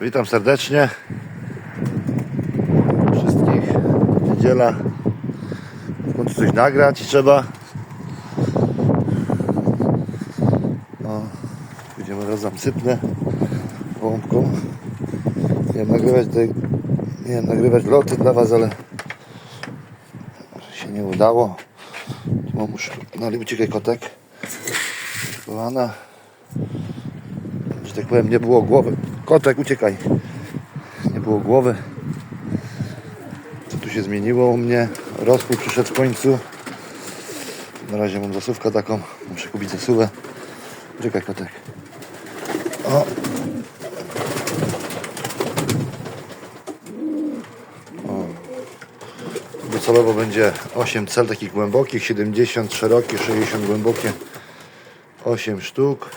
Witam serdecznie wszystkich. Niedziela. W końcu coś nagrać trzeba. O, będziemy razem sypnę połąbką. Miałem nagrywać tutaj, miałem nagrywać loty dla Was, ale się nie udało. Mam już, no ale uciekaj kotek. Kolana. Że tak powiem, nie było głowy. Kotek, uciekaj. Nie było głowy. Co tu się zmieniło u mnie? Rozpój przyszedł w końcu. Na razie mam zasuwkę taką. Muszę kupić zasuwę. Uciekaj kotek. O. O. Docelowo będzie 8 cel takich głębokich, 70 szerokie, 60 głębokie. 8 sztuk.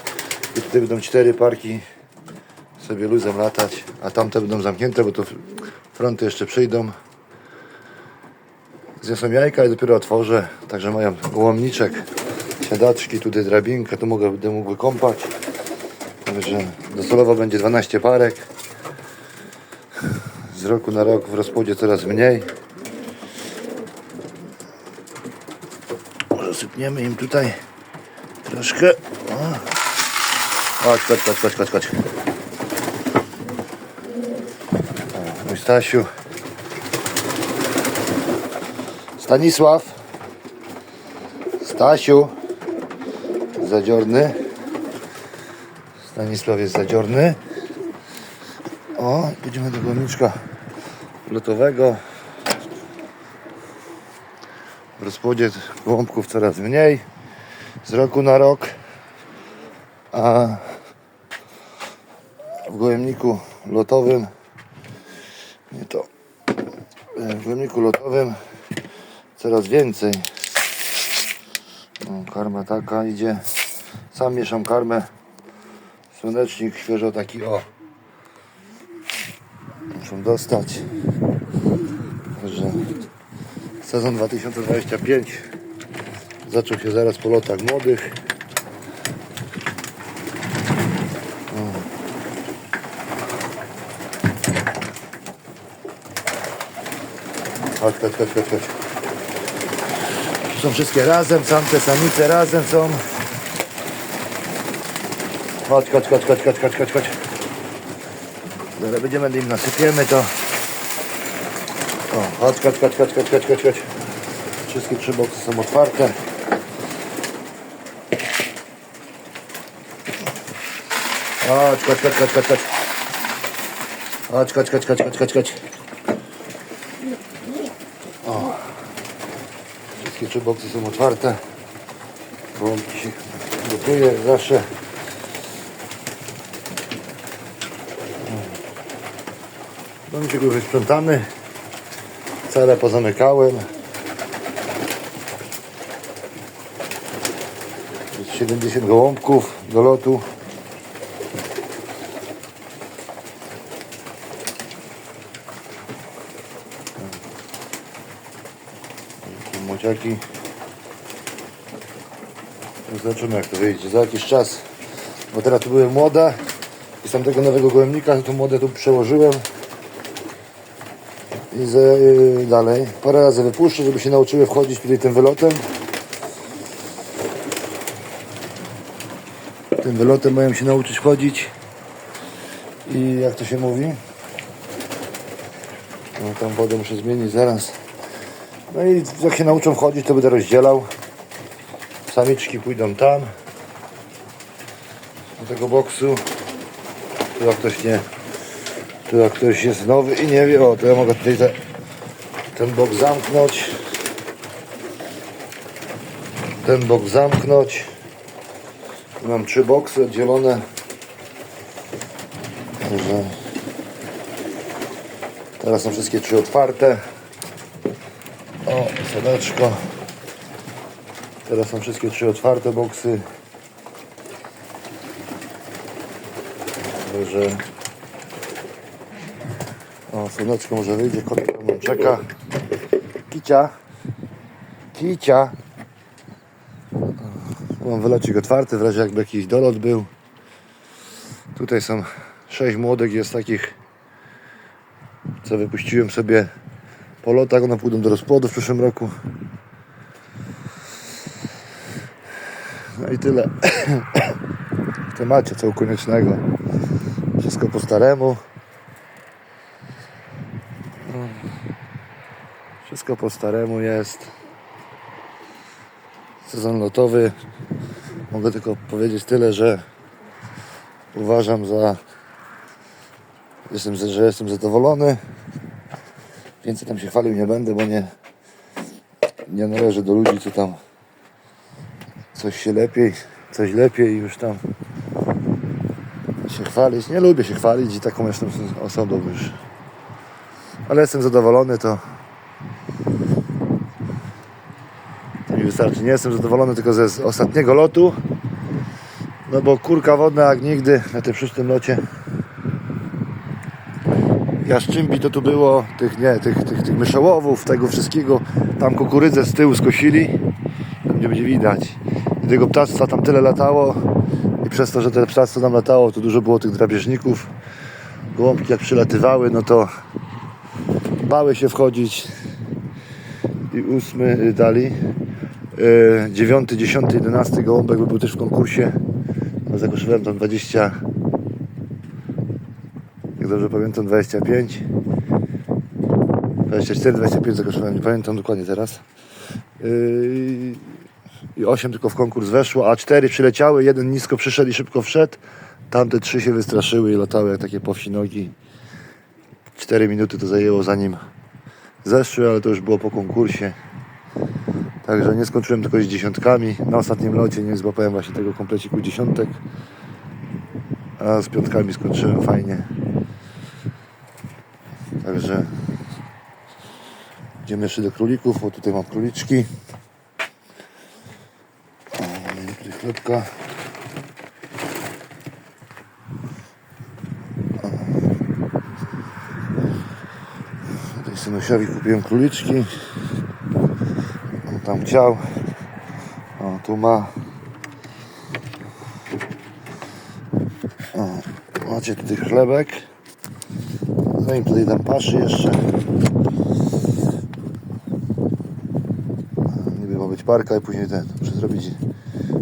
I tutaj będą 4 parki sobie luzem latać, a tamte będą zamknięte, bo to fronty jeszcze przyjdą. Zniosą jajka i dopiero otworzę, także mają gołąbniczek, siadaczki, tutaj drabinkę, tu mogę, będę mógł kąpać. Także docelowo będzie 12 parek. Z roku na rok w rozpłodzie coraz mniej. Może sypniemy im tutaj troszkę. O. Chodź, chodź, chodź, chodź, chodź, chodź. O, Mój Stasiu. Stanisław. Stasiu. Zadziorny. Stanisław jest zadziorny. O, idziemy do głowniczka lotowego. W rozpłodzie gołąbków coraz mniej. Z roku na rok. A w gołębniku lotowym w gołębniku lotowym coraz więcej. O, karma taka idzie. Sam mieszam karmę. Słonecznik świeżo taki o. Muszę dostać. Także sezon 2025 zaczął się zaraz po lotach młodych Chodź, chodź, chodź, chodź, chodź. Są wszystkie razem, samce, samice razem są. Chodź, chodź, chodź, chodź, chodź, chodź, chodź, chodź. Zaraz będziemy im nasypiemy to. O, chodź, chodź, chodź, chodź, chodź, chodź, chodź, chodź. Wszystkie trzy boksy są otwarte. Chodź, chodź, chodź, chodź, chodź, chodź. Chodź, chodź, chodź, chodź, chodź, chodź, chodź. Wszystkie trzy boksy są otwarte. Gołąbki się gotuje zawsze. Domciek już sprzątany. Cele pozamykałem. Jest 70 gołąbków do lotu. Takie Młodziaki. Zobaczymy jak to wyjdzie. Za jakiś czas. Bo teraz tu były młode. I z tamtego nowego gołębnika to młode tu przełożyłem. I za, yy, dalej. Parę razy wypuszczę, żeby się nauczyły wchodzić tutaj tym wylotem. Tym wylotem mają się nauczyć wchodzić. I jak to się mówi? No tam wodę muszę zmienić zaraz. No i jak się nauczą wchodzić, to będę rozdzielał. Samiczki pójdą tam. Do tego boksu. Tu jak ktoś nie. Tu jak ktoś jest nowy i nie wie, o to ja mogę tutaj te, ten bok zamknąć. Ten bok zamknąć. Tu Mam trzy boksy oddzielone. Teraz są wszystkie trzy otwarte. O, sadeczko. Teraz są wszystkie trzy otwarte boksy. Także... O, słoneczko może wyjdzie, kotek tam nam czeka. Kicia. Kicia. Mam wylocik otwarty, w razie jakby jakiś dolot był. Tutaj są Sześć młodek jest takich, co wypuściłem sobie po lotach. One pójdą do rozpłodu w przyszłym roku. No i tyle w temacie co koniecznego. Wszystko po staremu. Wszystko po staremu jest. Sezon lotowy. Mogę tylko powiedzieć tyle, że uważam za jestem, że jestem zadowolony. Więcej tam się chwalił nie będę, bo nie, nie należy do ludzi, co tam coś się lepiej, coś lepiej już tam się chwalić. Nie lubię się chwalić i taką jestem osobą już. Ale jestem zadowolony, to to mi wystarczy. Nie jestem zadowolony tylko ze z ostatniego lotu. No bo kurka wodna jak nigdy na tym szóstym locie. Jaszczymbi to tu było, tych nie, tych, tych, tych myszołowów, tego wszystkiego. Tam kukurydzę z tyłu skosili. Tam nie będzie widać. I tego ptactwa tam tyle latało. I przez to, że te ptactwo tam latało, to dużo było tych drapieżników. Gołąbki jak przylatywały, no to bały się wchodzić. I ósmy y, dali. Yy, dziewiąty, dziesiąty, jedenasty gołąbek by był też w konkursie. No, zakoszowałem tam 20 jak dobrze pamiętam 25 24, 25 zakoszowałem, nie pamiętam dokładnie teraz yy, i 8 tylko w konkurs weszło, a 4 przyleciały, jeden nisko przyszedł i szybko wszedł tamte 3 się wystraszyły i latały jak takie powsinogi 4 minuty to zajęło zanim zeszły, ale to już było po konkursie Także nie skończyłem tylko z dziesiątkami. Na ostatnim locie nie złapałem właśnie tego kompleciku dziesiątek. A z piątkami skończyłem fajnie. Także idziemy jeszcze do królików, bo tutaj mam króliczki. Mamy tutaj chlebka. Tutaj synusiowi kupiłem króliczki. On tam chciał. O, tu ma. O, macie tutaj chlebek. No i tutaj tam paszy jeszcze. Niby ma być parka i później ten, muszę zrobić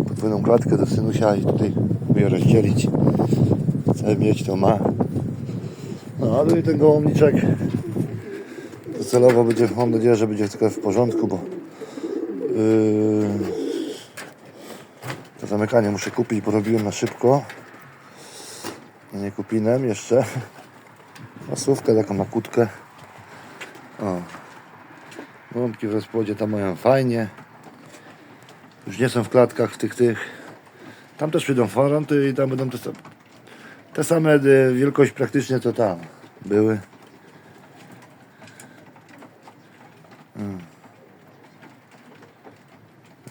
podwójną klatkę do synusia i tutaj je rozdzielić. Cały mieć to ma. No a tutaj ten gołąbniczek docelowo będzie, mam nadzieję, że będzie tylko w porządku, bo Yy, to zamykanie muszę kupić, bo robiłem na szybko. Nie kupiłem jeszcze. Masówkę taką na kutkę. O. Gąbki w rozpłodzie tam mają fajnie. Już nie są w klatkach w tych tych. Tam też przyjdą fronty i tam będą te, te same e, wielkość praktycznie to tam były.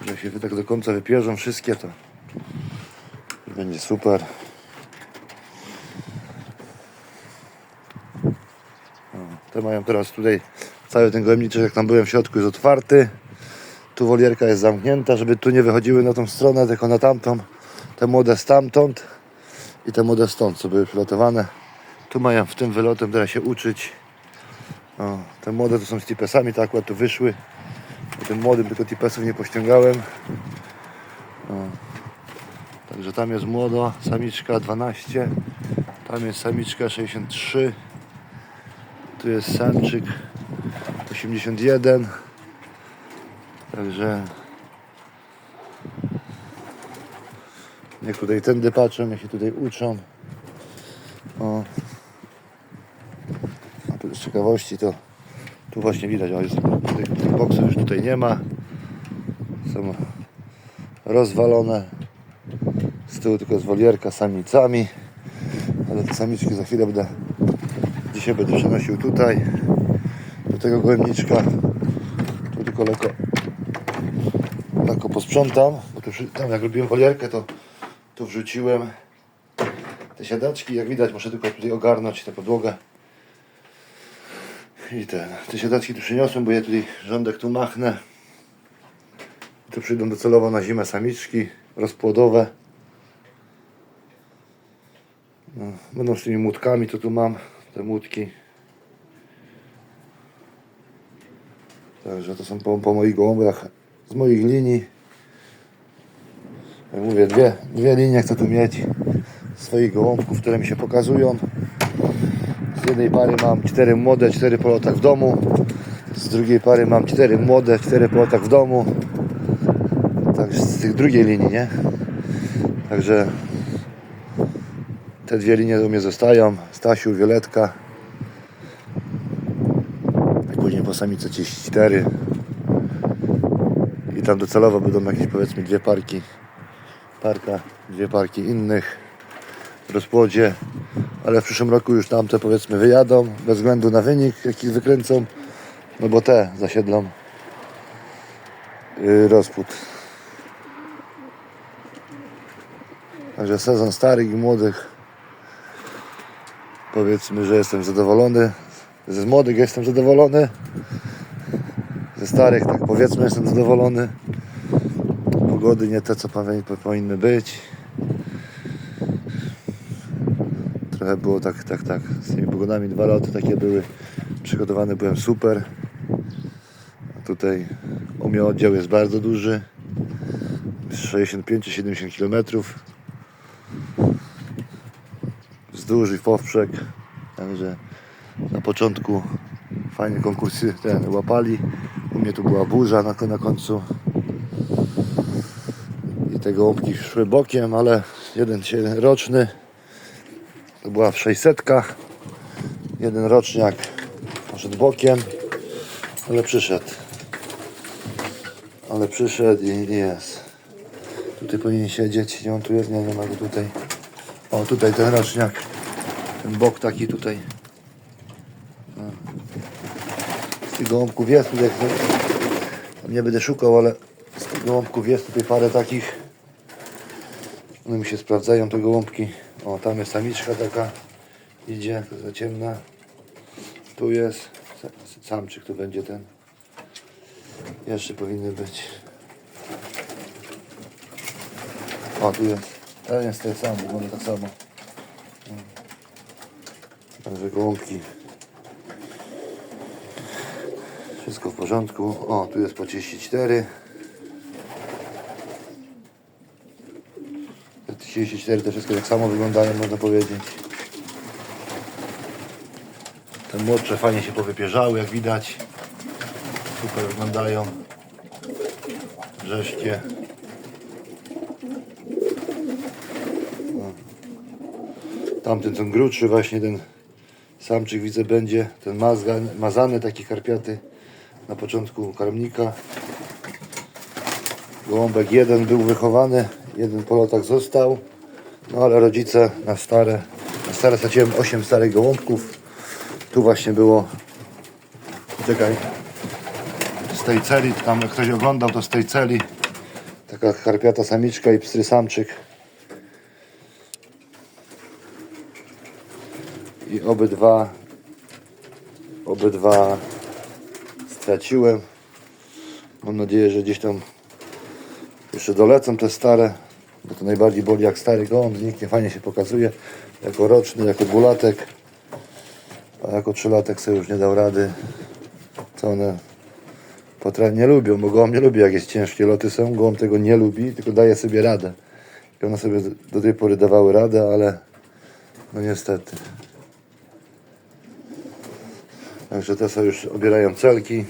Jak się tak do końca wypierzą wszystkie, to będzie super. Te mają teraz tutaj cały ten gołębniczek, jak tam byłem w środku, jest otwarty. Tu wolierka jest zamknięta, żeby tu nie wychodziły na tą stronę, tylko na tamtą. Te młode stamtąd i te młode stąd, co były przylotowane. Tu mają w tym wylotem teraz się uczyć. O, te młode to są z tipesami, tak akurat tu wyszły. Po tym młodym tylko tipesów nie pościągałem. O. Także tam jest młoda, samiczka 12. Tam jest samiczka 63. Tu jest samczyk 81. Także niech tutaj tędy patrzą, niech się tutaj uczą. O. A tu z ciekawości to tu właśnie widać, o jest, tych, tych boksów już tutaj nie ma. Są rozwalone. Z tyłu tylko jest wolierka z samicami. Ale te samiczki za chwilę będę dzisiaj będę przenosił tutaj do tego gołębniczka. Tu tylko lekko lekko posprzątam, bo tu, tam jak robiłem wolierkę to tu wrzuciłem te siadaczki. Jak widać muszę tylko tutaj ogarnąć tę podłogę. I ten, te siadaczki tu przyniosłem, bo ja tutaj rządek tu machnę. Tu przyjdą docelowo na zimę samiczki rozpłodowe. No, będą z tymi młotkami, to tu mam te młotki. Także to są po, po moich gołąbach z moich linii. Jak mówię, dwie, dwie linie chcę tu mieć swoich gołąbków, które mi się pokazują. Z jednej pary mam cztery młode, cztery po lotach w domu. Z drugiej pary mam cztery młode, cztery po lotach w domu. Także z tych drugiej linii, nie? Także te dwie linie u mnie zostają. Stasiu, Violetka. I później po samice 34. I tam docelowo będą jakieś powiedzmy dwie parki. Parka, dwie parki innych w rozpłodzie. Ale w przyszłym roku już tamte powiedzmy wyjadą. Bez względu na wynik, jaki wykręcą. No bo te zasiedlą yy, rozpód. Także sezon starych i młodych. Powiedzmy, że jestem zadowolony. Ze młodych jestem zadowolony. Ze starych, tak powiedzmy, jestem zadowolony. Pogody nie te, co powi- po- powinny być. Trochę było tak, tak, tak. Z tymi pogodami dwa loty takie były. Przygotowany byłem super. Tutaj u mnie oddział jest bardzo duży. 65-70 km wzdłuż i poprzek. Także na początku fajne konkursy ten, łapali. U mnie tu była burza na, na końcu. I te gołąbki szły bokiem, ale jeden roczny to była w 600. Jeden roczniak poszedł bokiem, ale przyszedł. Ale przyszedł i jest. Tutaj powinien siedzieć. Gdzie on tu jest? Nie, nie ma go tutaj. O, tutaj ten roczniak. Ten bok taki tutaj. Z tych gołąbków jest tutaj. Tam nie będę szukał, ale z tych gołąbków jest tutaj parę takich. One mi się sprawdzają, te gołąbki. O, tam jest samiczka taka. Idzie, to za ciemna. Tu jest. Sa- Samczyk tu będzie ten. Jeszcze powinny być. O, tu jest. Ten jest ten sam, wygląda tak samo. Także gołąbki. Wszystko w porządku. O, tu jest po 34. Te 34 to wszystko tak samo wyglądają, można powiedzieć. Te młodsze fajnie się powypierzały, jak widać. Super wyglądają. Rzeźkie. Tamten ten grubszy właśnie ten samczyk widzę będzie, ten mazgan, mazany taki karpiaty na początku karmnika. Gołąbek jeden był wychowany, jeden po lotach został, no ale rodzice na stare, na stare straciłem 8 starych gołąbków. Tu właśnie było, czekaj, z tej celi, tam jak ktoś oglądał to z tej celi, taka karpiata samiczka i pstry samczyk. I obydwa obydwa straciłem. Mam nadzieję, że gdzieś tam jeszcze dolecą te stare bo to najbardziej boli jak stary gołąb zniknie, fajnie się pokazuje. Jako roczny, jako dwulatek a jako trzylatek sobie już nie dał rady. Co one potra- nie lubią, bo gołąb nie lubi jak jest ciężkie loty są, gołąb tego nie lubi tylko daje sobie radę. I one sobie do tej pory dawały radę, ale no niestety Także te sobie już obierają celki,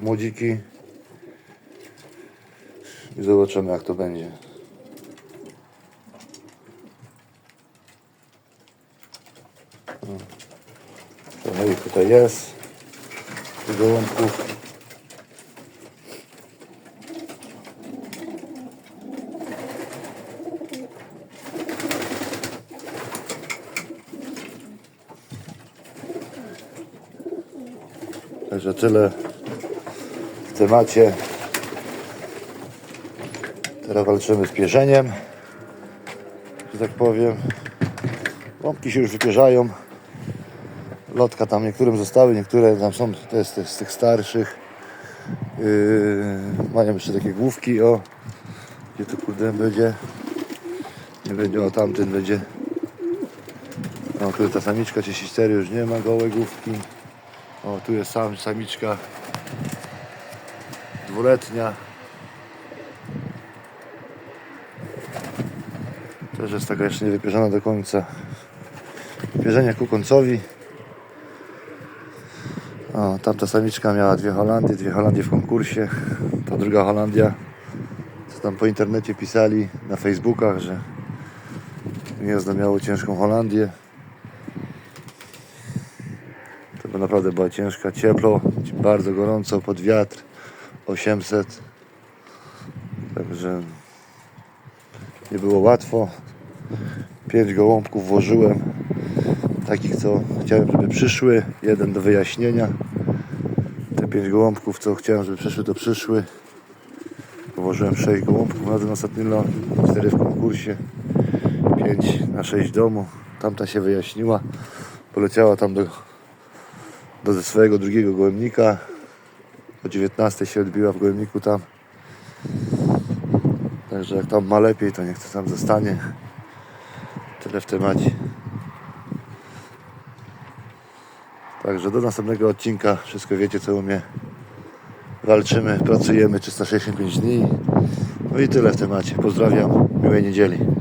młodziki. I zobaczymy jak to będzie. O. Trochę ich tutaj jest. Gołąbków. Także tyle w temacie. Teraz walczymy z pierzeniem, że tak powiem. Łąbki się już wypierzają. Lotka tam niektórym zostały, niektóre tam są, to jest z tych starszych. Yy, mają jeszcze takie główki, o. Gdzie to kurde będzie? Nie będzie, o tamten będzie. Tu ta samiczka 34 już nie ma gołej główki. O, tu jest sam samiczka dwuletnia. Też jest taka jeszcze nie wypierzona do końca. Pierzenia ku końcowi. O, tamta samiczka miała dwie Holandie, dwie Holandie w konkursie. Ta druga Holandia, co tam po internecie pisali na Facebookach, że gniazdo miało ciężką Holandię. To by naprawdę była ciężka, ciepło, bardzo gorąco, pod wiatr, 800. Także nie było łatwo. Pięć gołąbków włożyłem, takich co chciałem, żeby przyszły, jeden do wyjaśnienia. Te pięć gołąbków, co chciałem, żeby przyszły, to przyszły. Położyłem sześć gołąbków na ten ostatni lot, cztery w konkursie, pięć na sześć domu. Tamta się wyjaśniła, poleciała tam do, do swojego drugiego gołębnika. O 19 się odbiła w gołębniku tam. Także jak tam ma lepiej, to niech to tam zostanie. Tyle w temacie. Także do następnego odcinka wszystko wiecie co u mnie. Walczymy, pracujemy 365 dni. No i tyle w temacie. Pozdrawiam, miłej niedzieli.